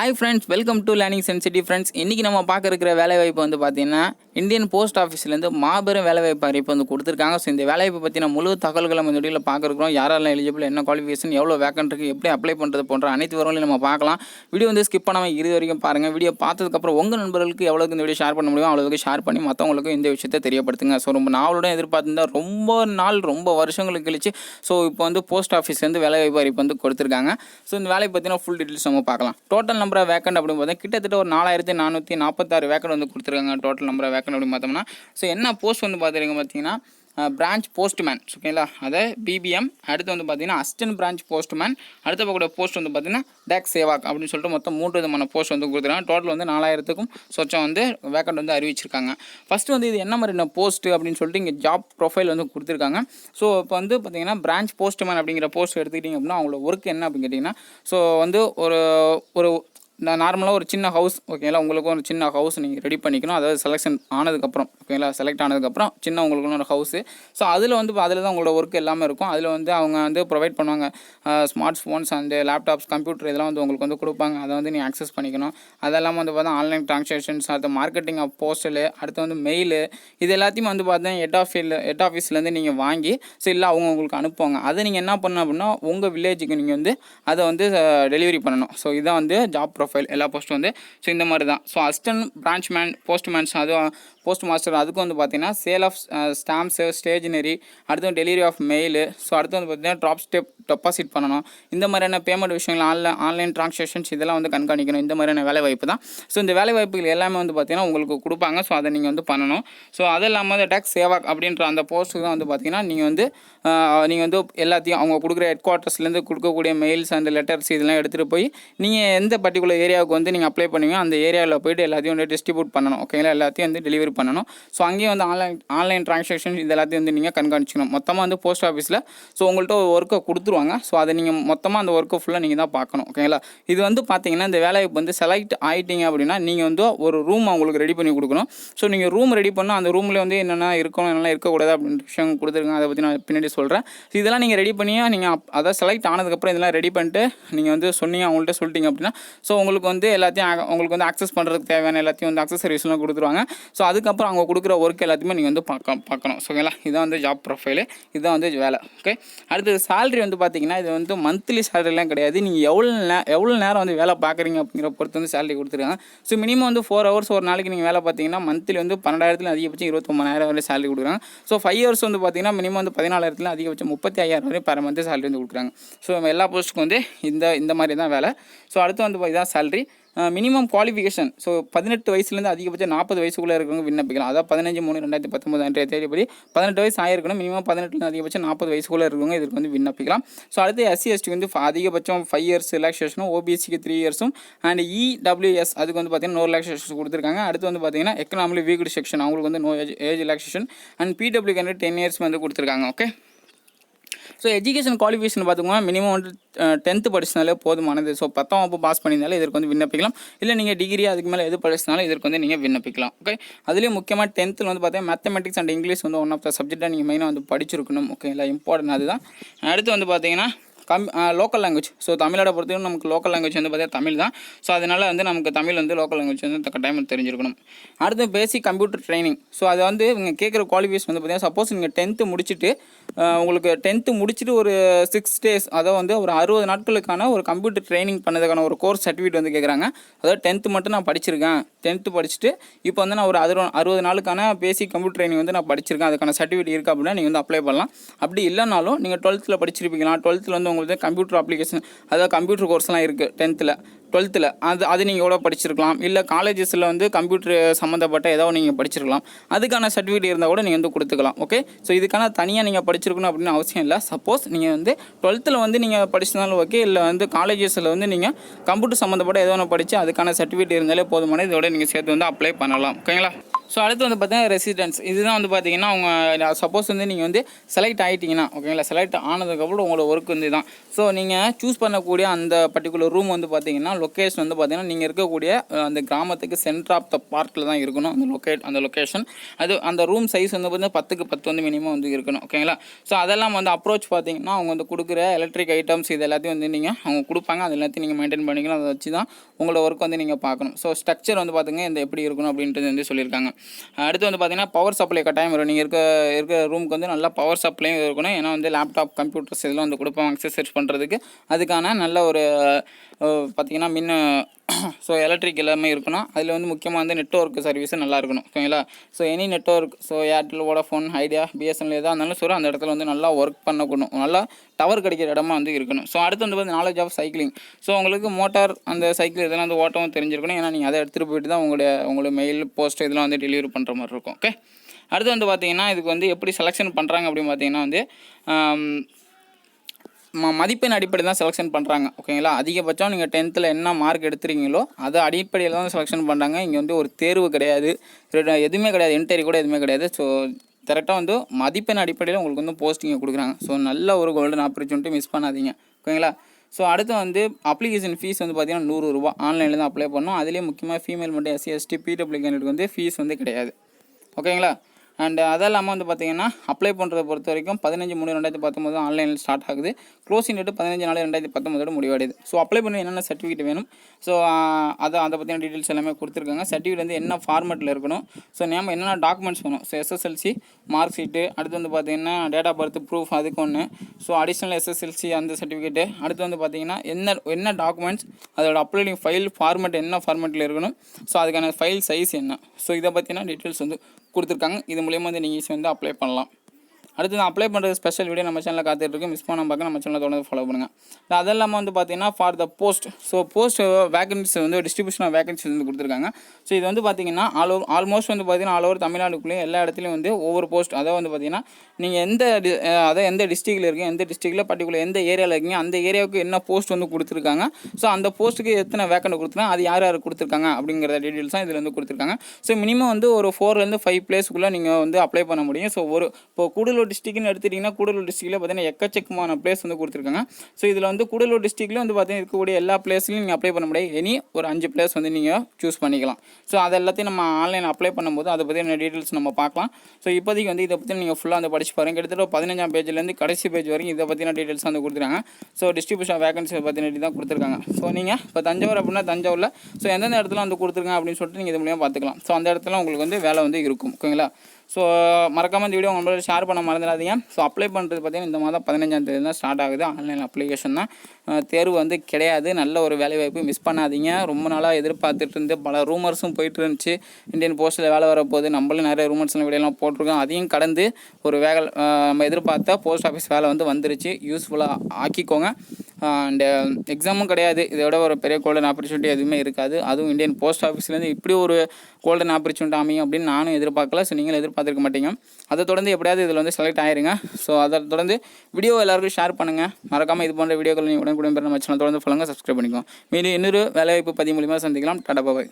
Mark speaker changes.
Speaker 1: Hi friends welcome to learning sensitive friends இன்றைக்கி நம்ம பார்க்க இருக்கிற வேலைவாய்ப்பு வந்து பார்த்தீங்கன்னா இந்தியன் போஸ்ட் ஆஃபீஸ்லேருந்து மாபெரும் வேலைவாய்ப்பு அறிவிப்பு வந்து கொடுத்துருக்காங்க. ஸோ இந்த வேலைவாய்ப்பு பற்றின முழு தகவல்களை நம்ம இந்த வீடியோவில் பார்க்குறோம் யாரெல்லாம் எலிஜிபிள் என்ன குவாலிஃபிகேஷன் எவ்வளோ வேக்கன்ட் இருக்குது எப்படி அப்ளை பண்ணுறது போன்ற அனைத்து விவரங்களையும் நம்ம பார்க்கலாம். வீடியோ வந்து ஸ்கிப் பண்ணாமல் இறுதி வரைக்கும் பாருங்கள் வீடியோ பார்த்ததுக்கப்புறம் உங்கள் நண்பர்களுக்கு எவ்வளோக்கு இந்த வீடியோ ஷேர் பண்ண முடியும் அவ்வளோக்கு ஷேர் பண்ணி மற்றவங்களுக்கு இந்த விஷயத்தை தெரியப்படுத்துங்க. ஸோ ரொம்ப நாளோட எதிர்பார்த்துருந்தா ரொம்ப நாள் ரொம்ப வருஷங்களுக்கு கழிச்சு ஸோ இப்போ வந்து போஸ்ட் ஆஃபீஸ்லேருந்து வேலைவாய்ப்பு அறிவிப்பு வந்து கொடுத்துருக்காங்க. ஸோ இந்த வேலையை பற்றின ஃபுல் டீட்டெயில்ஸ் நம்ம பார்க்கலாம். டோட்டல் நம்பர் ஆஃப் அப்படின்னு பார்த்தா கிட்டத்தட்ட ஒரு நாலாயிரத்தி நானூற்றி நாற்பத்தாறு வேக்கன்ட் வந்து கொடுத்துருக்காங்க. டோட்டல் நம்பர் ஆஃப் வேக்கண்ட் அப்படின்னு பார்த்தோம்னா ஸோ என்ன போஸ்ட் வந்து பார்த்துருங்க பார்த்தீங்கன்னா பிரான்ச் போஸ்ட்மேன் ஓகேங்களா அதை பிபிஎம் அடுத்து வந்து பார்த்தீங்கன்னா அஸ்டன் பிரான்ச் போஸ்ட்மேன் அடுத்த பக்கோட போஸ்ட் வந்து பார்த்தீங்கன்னா டேக் சேவாக் அப்படின்னு சொல்லிட்டு மொத்தம் மூன்று விதமான போஸ்ட் வந்து கொடுத்துருக்காங்க. டோட்டல் வந்து நாலாயிரத்துக்கும் சொச்சம் வந்து வேக்கண்ட் வந்து அறிவிச்சிருக்காங்க. ஃபஸ்ட்டு வந்து இது என்ன மாதிரியான போஸ்ட் அப்படின்னு சொல்லிட்டு இங்கே ஜாப் ப்ரொஃபைல் வந்து கொடுத்துருக்காங்க. ஸோ இப்போ வந்து பார்த்தீங்கன்னா பிரான்ச் போஸ்ட்மேன் அப்படிங்கிற போஸ்ட் எடுத்துக்கிட்டிங்க அப்படின்னா அவங்களோட ஒர்க் என்ன அப்படின்னு கேட்டிங்கன்னா ஸோ வந்து ஒரு ஒரு நான் நார்மலாக ஒரு சின்ன ஹவுஸ் ஓகேங்களா உங்களுக்கும் ஒரு சின்ன ஹவுஸ் நீங்கள் ரெடி பண்ணிக்கணும். அதாவது செலெக்ஷன் ஆனதுக்கப்புறம் ஓகேங்களா செலக்ட் ஆனதுக்கப்புறம் சின்ன உங்களுக்குன்னு ஒரு ஹவுஸு ஸோ அதில் வந்து அதில் தான் உங்களோட ஒர்க் எல்லாமே இருக்கும். அதில் வந்து அவங்க வந்து ப்ரொவைட் பண்ணுவாங்க. Smart phones and laptops computer இதெல்லாம் வந்து உங்களுக்கு வந்து கொடுப்பாங்க. அதை வந்து நீ அக்சஸ் பண்ணிக்கணும். அதெல்லாம் வந்து பார்த்தா ஆன்லைன் ட்ரான்சாக்ஷன்ஸ் அடுத்து மார்க்கெட்டிங் ஆஃப் போஸ்டலு அடுத்து வந்து மெயிலு இது எல்லாத்தையும் வந்து பார்த்தா ஹெட் ஆஃபீல் ஹெட் ஆஃபீஸ்லேருந்து நீங்கள் வாங்கி ஸோ இல்லை அவங்க உங்களுக்கு அனுப்புவாங்க. அதை நீங்கள் என்ன பண்ணணும் அப்படின்னா உங்கள் வில்லேஜுக்கு நீங்கள் வந்து அதை வந்து டெலிவரி பண்ணணும். ஸோ இதான் வந்து ஜாப் ப்ரொஃபைல் எல்லா போஸ்ட்டும் வந்து ஸோ இந்த மாதிரி தான். So assistant branch man postmans அதுவும் போஸ்ட் மாஸ்டர் அதுக்கு வந்து பார்த்தீங்கன்னா சேல் ஆஃப் ஸ்டாம்ப்ஸு ஸ்டேஜினரி அடுத்து டெலிவரி ஆஃப் மெயிலு ஸோ அடுத்து வந்து பார்த்தீங்கன்னா ட்ராப் ஸ்டெப் டெபாசிட் பண்ணணும். இந்த மாதிரியான பேமெண்ட் விஷயங்கள் ஆன்லைன் ஆன்லைன் ட்ரான்சாக்ஷன்ஸ் இதெல்லாம் வந்து கண்காணிக்கணும். இந்த மாதிரியான வேலை வாய்ப்பு தான். ஸோ இந்த வேலை வாய்ப்புகள் எல்லாமே வந்து பார்த்தீங்கன்னா உங்களுக்கு கொடுப்பாங்க. ஸோ அதை நீங்கள் வந்து பண்ணணும். ஸோ அது இல்லாமல் அந்த டேக்ஸ் சேவாக் அப்படின்ற அந்த போஸ்ட்டுக்கு தான் வந்து பார்த்தீங்கன்னா நீங்கள் வந்து uh, நீங்கள் வந்து எல்லாத்தையும் அவங்க கொடுக்குற ஹெட் குவார்ட்டர்ஸ்லேருந்து கொடுக்கக்கூடிய மெயில்ஸ் அண்ட் லெட்டர்ஸ் இதெல்லாம் எடுத்துகிட்டு போய் நீங்கள் எந்த பர்டிகுலர் ஏரியாவுக்கு வந்து நீங்கள் அப்ளை பண்ணுவீங்க அந்த ஏரியாவில் போயிட்டு எல்லாத்தையும் வந்து டிஸ்ட்ரிபியூட் பண்ணணும். ஓகேங்களா எல்லாத்தையும் வந்து டெலிவரி பண்ணணும். ஸோ அங்கேயும் வந்து ஆன்லைன் ஆன்லைன் ட்ரான்சாக்ஷன் இது எல்லாத்தையும் வந்து நீங்கள் கண்காணிச்சிக்கணும். மொத்தமாக வந்து போஸ்ட் ஆஃபீஸில் ஸோ உங்கள்கிட்ட ஒரு ஒர்க்கை கொடுத்துருவாங்க. ஸோ அதை நீங்கள் மொத்தமாக அந்த ஒர்க்கை ஃபுல்லாக நீங்கள் தான் பார்க்கணும். ஓகேங்களா இது வந்து பார்த்தீங்கன்னா இந்த வேலைக்கு வந்து செலக்ட் ஆகிட்டீங்க அப்படின்னா நீங்கள் வந்து ஒரு ரூம் அவங்களுக்கு ரெடி பண்ணி கொடுக்கணும். ஸோ நீங்கள் ரூம் ரெடி பண்ணால் அந்த ரூமில் வந்து என்னென்ன இருக்கணும் என்னெல்லாம் இருக்கக்கூடாது அப்படின்ற விஷயம் கொடுத்துருக்காங்க அதை பற்றி நான் பின்னாடி சொல்கிறேன் ஸோ இதெல்லாம் நீங்கள் ரெடி பண்ணியா நீங்கள் அதை செலக்ட் ஆனதுக்கப்புறம் இதெல்லாம் ரெடி பண்ணிட்டு நீங்கள் வந்து சொன்னீங்க அவங்கள்ட்ட சொல்லிட்டீங்க அப்படின்னா ஸோ உங்களுக்கு வந்து எல்லாத்தையும் உங்களுக்கு வந்து அக்சஸ் பண்ணுறதுக்கு தேவையான எல்லாத்தையும் வந்து அக்சசரிஸ்லாம் கொடுத்துருவாங்க. ஸோ அது அதுக்கப்புறம் அவங்க கொடுக்குற ஒர்க் எல்லாத்தையுமே நீங்கள் வந்து பார்க்க பார்க்கணும். ஸோ ஓகேங்களா இதான் வந்து ஜாப் ப்ரொஃபைலு இதுதான் வந்து வேலை ஓகே அடுத்தது சேலரி வந்து பார்த்தீங்கன்னா இது வந்து மந்த்லி சேலரிலாம் கிடையாது. நீங்கள் எவ்வளோ நே எவ்வளோ நேரம் வந்து வேலை பார்க்குறீங்க அப்படிங்கிற பொறுத்து வந்து சேலரி கொடுத்துருக்காங்க. ஸோ மினிமம் வந்து ஃபோர் ஹவர்ஸ் ஒரு நாளைக்கு நீங்கள் வேலை பார்த்தீங்கன்னா மந்த்லி வந்து பன்னெண்டாயிரத்துல அதிகபட்சம் இருபத்தொம்பதாயிரம் வரை சேலரி கொடுக்குறாங்க. ஸோ ஃபைவ் ஹவர்ஸ் வந்து பார்த்தீங்கன்னா மினிமம் வந்து பதினாலாயிரத்துல அதிகபட்சம் முப்பத்தி ஐயாயிரம் வரை பர் மந்த் சேலரி வந்து கொடுக்குறாங்க. ஸோ எல்லா போஸ்ட்டுக்கும் வந்து இந்த இந்த மாதிரி தான் வேலை. ஸோ அடுத்து வந்து இதான் சேலரி மினிமம் குவாலிஃபிகேஷன் ஸோ பதினெட்டு வயசுலேருந்து அதிகபட்சம் நாற்பது வயசுக்குள்ளே இருக்கிறவங்க விண்ணப்பிக்கலாம். அதாவது பதினஞ்சு மூணு ரெண்டாயிரத்தி பத்தொம்பது அன்றைய தேதிப்படி பதினெட்டு வயசு ஆயிருக்கணும். மினிமம் பதினெட்டுலேருந்து அதிகபட்சம் நாற்பது வயசுக்குள்ளே இருக்கவங்க இதுக்கு வந்து விண்ணப்பிக்கலாம். ஸோ அடுத்து எஸ்சி எஸ்டி வந்து அதிகபட்சம் ஃபைவ் இயர்ஸ் ரிலாக்ஸேஷனும் ஓபிஎஸ்சிக்கு த்ரீ இயர்ஸும் அண்ட் இடபிள்யூஎஸ் அதுக்கு வந்து பார்த்தீங்கன்னா நோ ரிலாக்ஸேஷன் கொடுத்துருக்காங்க. அடுத்து வந்து பார்த்தீங்கன்னா எக்கனாமிலி வீக்டு செக்ஷன் அவங்களுக்கு வந்து no age age relaxation and PW candidate ten years வந்து கொடுத்துருக்காங்க. ஓகே ஸோ எஜுகேஷன் குவாலிஃபிகேஷன் பார்த்துக்கோங்க. மினிமம் வந்து டென்த்து படிச்சினாலே போதுமானது. ஸோ பத்தாம் வகுப்பு பாஸ் பண்ணியிருந்தாலே இதற்கு வந்து விண்ணப்பிக்கலாம். இல்லை நீங்கள் டிகிரி அதுக்கு மேலே எது படிச்சினாலும் இதற்கு வந்து நீங்கள் விண்ணப்பிக்கலாம். ஓகே அதுலேயும் முக்கியமாக டென்த்தில் வந்து பார்த்தீங்கன்னா மேத்தமெட்டிக்ஸ் அண்ட் இங்கிலீஷ் வந்து ஒன் ஆஃப் த சப்ஜெக்டாக நீங்கள் மெயினாக வந்து படிச்சிருக்கணும். ஓகேங்களா இம்பார்ட்டன்ட் அதுதான். அடுத்து வந்து பார்த்தீங்கன்னா கம் லோக்கல் லாங்குவேஜ் ஸோ தமிழோட பொறுத்தவரைக்கும் நமக்கு லோக்கல் லாங்குவேஜ் வந்து பார்த்தீங்கன்னா தமிழ் தான். ஸோ அதனால் வந்து நமக்கு தமிழ் வந்து லோக்கல் லாங்குவேஜ் வந்து கட்டாயம் தெரிஞ்சிருக்கணும். அடுத்து பேசிக் கம்ப்யூட்டர் ட்ரைனிங் ஸோ அதை வந்து இங்கே கேட்குற குவாலிஃபிகேஷன் வந்து பார்த்தீங்கன்னா சப்போஸ் நீங்கள் டென்த்து முடிச்சுட்டு உங்களுக்கு டென்த்து முடிச்சுட்டு ஒரு சிக்ஸ் டேஸ் அதை வந்து ஒரு அறுபது நாட்களுக்கான ஒரு கம்ப்யூட்டர் ட்ரைனிங் பண்ணதுக்கான ஒரு கோர்ஸ் சர்டிஃபிகேட் வந்து கேட்குறாங்க அதாவது டென்த்து மட்டும் நான் படிச்சிருக்கேன். டென்த்து படிச்சுட்டு இப்போ வந்து நான் ஒரு அறுபது அறுபது நாளுக்கான பேசிக் கம்ப்யூட்டர் ட்ரைனிங் வந்து நான் படிச்சிருக்கேன். அதுக்கான சர்டிஃபிகேட் இருக்குது அப்படின்னா நீங்கள் வந்து அப்ளை பண்ணலாம். அப்படி இல்லைனாலும் நீங்கள் டுவெல்த்தில் படிச்சிருப்பீங்களா? டுவெல்த்தில் வந்து உங்களுக்கு கம்ப்யூட்டர் அப்ளிகேஷன் அதாவது கம்ப்யூட்டர் கோர்ஸ்லாம் இருக்குது டென்த்தில் டுவெல்த்தில் அது அது நீங்கள் எவ்வளோ படிச்சிருக்கலாம்? இல்லை காலேஜஸில் வந்து கம்ப்யூட்டர் சம்மந்தப்பட்ட ஏதோ நீங்கள் படிச்சிருக்கலாம். அதுக்கான சர்டிஃபிகேட் இருந்தால் கூட நீங்கள் வந்து கொடுத்துக்கலாம் ஓகே ஸோ இதுக்கான தனியாக நீங்கள் படிச்சிருக்கணும் அப்படின்னு அவசியம் இல்லை. சப்போஸ் நீங்கள் வந்து டுவெல்த்தில் வந்து நீங்கள் படிச்சிருந்தாலும் ஓகே இல்லை வந்து காலேஜஸில் வந்து நீங்கள் கம்ப்யூட்டர் சம்மந்தப்பட்ட ஏதோ ஒன்று படித்து அதுக்கான சர்டிஃபிகேட் இருந்தாலே போதுமான இதோட நீங்கள் சேர்த்து வந்து அப்ளை பண்ணலாம் ஓகேங்களா ஸோ அடுத்து வந்து பார்த்தீங்கன்னா ரெசிடென்ஸ் இதுதான் வந்து பார்த்தீங்கன்னா அவங்க சப்போஸ் வந்து நீங்கள் வந்து செலக்ட் ஆகிட்டீங்கன்னா ஓகேங்களா செலக்ட் ஆனதுக்கப்புறம் உங்களோட ஒர்க் வந்து தான் ஸோ நீங்கள் சூஸ் பண்ணக்கூடிய அந்த பர்டிகுலர் ரூம் வந்து பார்த்தீங்கன்னா லொக்கேஷன் வந்து பார்த்தீங்கன்னா நீங்கள் இருக்கக்கூடிய அந்த கிராமத்துக்கு சென்டர் ஆஃப் த பார்க்கில் தான் இருக்கணும். அந்த லொக்கேட் அந்த லொக்கேஷன் அது அந்த ரூம் சைஸ் வந்து பார்த்தீங்கன்னா பத்துக்கு பத்து வந்து மினிமம் வந்து இருக்கணும் ஓகேங்களா ஸோ அதெல்லாம் வந்து அப்ரோச் பார்த்தீங்கன்னா அவங்க வந்து கொடுக்குற எலக்ட்ரிக் ஐட்டம்ஸ் இது எல்லாத்தையும் வந்து நீங்கள் அவங்க கொடுப்பாங்க. அது எல்லாத்தையும் நீங்கள் மெயின்டைன் பண்ணிக்கலாம் அதை வச்சு தான் உங்களோட ஒர்க் வந்து நீங்கள் பார்க்கணும். ஸோ ஸ்ட்ரக்சர் வந்து பார்த்துங்க இந்த எப்படி இருக்கணும் அப்படின்றது வந்து சொல்லியிருக்காங்க. அடுத்து வந்து பார்த்தீங்கன்னா பவர் சப்ளை கட்டாயம் வரும். நீங்கள் இருக்க இருக்க ரூமுக்கு வந்து நல்லா பவர் சப்ளையும் இருக்கணும். ஏன்னா வந்து லேப்டாப் கம்ப்யூட்டர்ஸ் இதெல்லாம் வந்து கொடுப்பாங்க எக்ஸசைஸ் பண்ணுறதுக்கு அதுக்கான நல்ல ஒரு பார்த்தீங்கன்னா மின் ஸோ எலக்ட்ரிக் எல்லாமே இருக்கணும். அதில் வந்து முக்கியமாக வந்து நெட்ஒர்க் சர்வீஸு நல்லா இருக்கணும். ஓகேங்களா so any network so Airtel Vodafone Idea BSNL எதாக இருந்தாலும் சரி அந்த இடத்துல வந்து நல்லா ஒர்க் பண்ணக்கணும். நல்லா டவர் கிடைக்கிற இடமா வந்து இருக்கணும். ஸோ அடுத்து வந்து பார்த்து நாலேஜ் ஆஃப் சைக்கிளிங் ஸோ உங்களுக்கு மோட்டார் அந்த சைக்கிள் இதெல்லாம் வந்து ஓட்டவும் தெரிஞ்சிருக்கணும். ஏன்னா நீங்கள் அதை எடுத்துகிட்டு போயிட்டு தான் உங்களுடைய உங்களுடைய மெயில் போஸ்ட் இதெல்லாம் வந்து டெலிவரி பண்ணுற மாதிரி இருக்கும். ஓகே அடுத்து வந்து பார்த்தீங்கன்னா இதுக்கு வந்து எப்படி செலெக்ஷன் பண்ணுறாங்க அப்படின்னு பார்த்தீங்கன்னா வந்து ம மதிப்பெண் அடிப்படை தான் செலெக்ஷன் பண்ணுறாங்க ஓகேங்களா அதிகபட்சம் நீங்கள் டென்த்தில் என்ன மார்க் எடுத்துருக்கீங்களோ அதை அடிப்படையில் தான் செலெக்ஷன் பண்ணுறாங்க இங்கே வந்து ஒரு தேர்வு கிடையாது. எதுவுமே கிடையாது. இன்டர்வியூ கூட எதுவுமே கிடையாது. ஸோ கரெக்டாக வந்து மதிப்பெண் அடிப்படையில் உங்களுக்கு வந்து போஸ்டிங்கை கொடுக்குறாங்க. ஸோ நல்ல ஒரு கோல்டன் ஆப்பர்ச்சுனிட்டி மிஸ் பண்ணாதீங்க ஓகேங்களா ஸோ அடுத்து வந்து அப்ளிகேஷன் ஃபீஸ் வந்து பார்த்தீங்கன்னா நூறு ரூபா ஆன்லைனில் தான் அப்ளை பண்ணணும் அதுலேயே முக்கியமாக ஃபீமேல் மட்டும் எஸ்சி எஸ்டி பிடபிள்யூ கேண்டிடேட் வந்து ஃபீஸ் வந்து கிடையாது ஓகேங்களா அண்ட் அது இல்லாமல் வந்து பார்த்தீங்கன்னா அப்ளை பண்ணுறதை பொறுத்த வரைக்கும் பதினஞ்சு மூணு ரெண்டாயிரத்தி பத்தொம்பது ஆன்லைனில் ஸ்டார்ட் ஆகுது. க்ளோசிங் டேட்டு பதினஞ்சு நாலு ரெண்டாயிரத்தி பத்தொம்போதோட முடிவடையுது. ஸோ அப்ளை பண்ணி என்னென்ன சர்டிஃபிகேட் வேணும்? ஸோ அதை அதை பற்றின டீட்டெயில்ஸ் எல்லாமே கொடுத்துருக்காங்க. சர்டிஃபிகேட் வந்து என்ன ஃபார்மெட்டில் இருக்கணும்? ஸோ நம்ம என்னென்ன டாக்குமெண்ட்ஸ் வேணும்? ஸோ எஸ்எஸ்எல்சி மார்க் ஷீட்டு அடுத்து வந்து பார்த்தீங்கன்னா டேட் ஆஃப் பர்த் ப்ரூஃப் அதுக்கு ஒன்று ஸோ அடிஷ்னல் எஸ்எஸ்எல்சி அந்த சர்டிஃபிகேட்டு அடுத்து வந்து பார்த்தீங்கன்னா என்ன என்ன டாக்குமெண்ட்ஸ் அதோட அப்லோடிங் ஃபைல் ஃபார்மெட் என்ன ஃபார்மெட்டில் இருக்கணும்? ஸோ அதுக்கான ஃபைல் சைஸ் என்ன? ஸோ இதை பற்றின டீட்டெயில்ஸ் வந்து கொடுத்துருக்காங்க. இது மூலயமா வந்து நீங்கள் ஈஸியாக வந்து அப்ளை பண்ணலாம். அடுத்து நான் அப்ளை பண்ணுறது ஸ்பெஷல் வீடியோ நம்ம சேனலில் காத்துட்டு இருக்கு மிஸ் பண்ண பார்க்க நம்ம சேனலில் தொடர்ந்து ஃபாலோ பண்ணுங்கள் அது இல்லாமல் வந்து பார்த்தீங்கன்னா for the post so post vacancy வந்து டிஸ்ட்ரிபியூஷன் ஆஃப் வேகன்சி வந்து கொடுத்துருக்காங்க. ஸோ இது வந்து பார்த்தீங்கன்னா ஆல் ஓவர் ஆல்மோஸ்ட் வந்து பார்த்தீங்கன்னா ஆல் ஓவர் தமிழ்நாடுக்குள்ளேயும் எல்லா இடத்துலையும் வந்து ஒவ்வொரு போஸ்ட் அதாவது வந்து பார்த்தீங்கன்னா நீங்கள் எந்த அதாவது எந்த டிஸ்ட்ரிக்டில் இருக்கீங்க எந்த டிஸ்ட்ரிக்டில் பர்டிகுலர் எந்த ஏரியாவில் இருக்கீங்க அந்த ஏரியாவுக்கு என்ன போஸ்ட் வந்து கொடுத்துருக்காங்க? ஸோ அந்த போஸ்ட்டுக்கு எத்தனை வேக்கண்ட் கொடுத்துருக்காங்க அது யார் யார் கொடுத்துருக்காங்க அப்படிங்கிற டீட்டெயில்ஸ் தான் இதில் வந்து கொடுத்துருக்காங்க. ஸோ மினிமம் வந்து ஒரு ஃபோர்லேருந்து ஃபைவ் பிளேஸ்க்குள்ளே நீங்கள் வந்து அப்ளை பண்ண முடியும். ஸோ ஒரு இப்போ கூடலூர் டிஸ்ட்ரிக்ட்னு எடுத்துட்டிங்கன்னா கூடலூர் டிஸ்ட்ரிக்ட்டில் பார்த்தீங்கன்னா எக்கச்சக்கமான பிளேஸ் வந்து கொடுத்துருக்காங்க. ஸோ இதில் வந்து கூடலூர் டிஸ்ட்ரிக்ட்லேயும் வந்து பார்த்தீங்கன்னா இருக்கக்கூடிய எல்லா பிளேஸ்லையும் நீங்கள் அப்ளை பண்ண முடியாது. எனி ஒரு அஞ்சு பிளேஸ் வந்து நீங்கள் சூஸ் பண்ணிக்கலாம். ஸோ அது எல்லாத்தையும் நம்ம ஆன்லைன் அப்ளை பண்ணும்போது அதை பற்றின டீட்டெயில்ஸ் நம்ம பார்க்கலாம். ஸோ இப்போதைக்கு வந்து இதை பற்றி நீங்கள் ஃபுல்லாக வந்து படிச்சு பாருங்க. கிட்டத்தட்ட ஒரு பதினஞ்சாம் பேஜ்லேருந்து கடைசி பேஜ் வரைக்கும் இதை பற்றின டீட்டெயில்ஸ் வந்து கொடுத்துருக்காங்க. ஸோ டிஸ்ட்ரிபியூஷன் வேகன்சி பற்றின தான் கொடுத்துருக்காங்க. ஸோ நீங்கள் இப்போ தஞ்சாவூர் அப்படின்னா தஞ்சாவூரில். ஸோ எந்தெந்த இடத்துல வந்து கொடுத்துருக்காங்க அப்படின்னு சொல்லிட்டு நீங்கள் இது மூலியமாக பார்த்துக்கலாம். ஸோ அந்த இடத்துல உங்களுக்கு வந்து வேலை வந்து இருக்கும். ஓகேங்களா? ஸோ மறக்காமல் இந்த வீடியோ உங்களோட ஷேர் பண்ண மறந்துடாதீங்க. ஸோ அப்ளை பண்ணுறது பார்த்தீங்கன்னா இந்த மாதம் பதினஞ்சாம் தேதி தான் ஸ்டார்ட் ஆகுது. ஆன்லைன் அப்ளிகேஷன் தான். தேர்வு வந்து கிடையாது. நல்ல ஒரு வேலைவாய்ப்பு மிஸ் பண்ணாதீங்க. ரொம்ப நாளாக எதிர்பார்த்துட்டு இருந்து பல ரூமர்ஸும் போயிட்டு இருந்துச்சு. இந்தியன் போஸ்ட்டில் வேலை வரப்போகுது. நம்மளும் நிறைய ரூமர்ஸ்லாம் வீடியோலாம் போட்டிருக்கோம். அதையும் கடந்து ஒரு வேலை நம்ம எதிர்பார்த்த போஸ்ட் ஆஃபீஸ் வேலை வந்து வந்துருச்சு. யூஸ்ஃபுல்லாக ஆக்கிக்கோங்க. அண்டு எக்ஸாமும் கிடையாது. இதோட ஒரு பெரிய கோல்டன் ஆப்பர்ச்சுனிட்டி எதுவுமே இருக்காது. அதுவும் இந்தியன் போஸ்ட் ஆஃபீஸ்லேருந்து இப்படி ஒரு கோல்டன் ஆப்பர்ச்சுனிட்டி அமையும் அப்படின்னு நானும் எதிர்பார்க்கல. ஸோ நீங்களும் எதிர்பார்த்துருக்க மாட்டீங்க. அதை தொடர்ந்து எப்படியாவது இதில் வந்து செலக்ட் ஆயிருங்க. ஸோ அதை தொடர்ந்து வீடியோ எல்லாருக்கும் ஷேர் பண்ணுங்கள் மறக்காமல் இது போன்ற வீடியோக்கள் நீங்கள் உடனுக்குடன் பெற நம்ம சேனல் தொடர்ந்து follow சப்ஸ்கிரைப் பண்ணிக்கோங்க. மீண்டும் இன்னொரு வேலைவாய்ப்பு பதிவு மூலியமாக சந்திக்கலாம். டாடா பாபாய்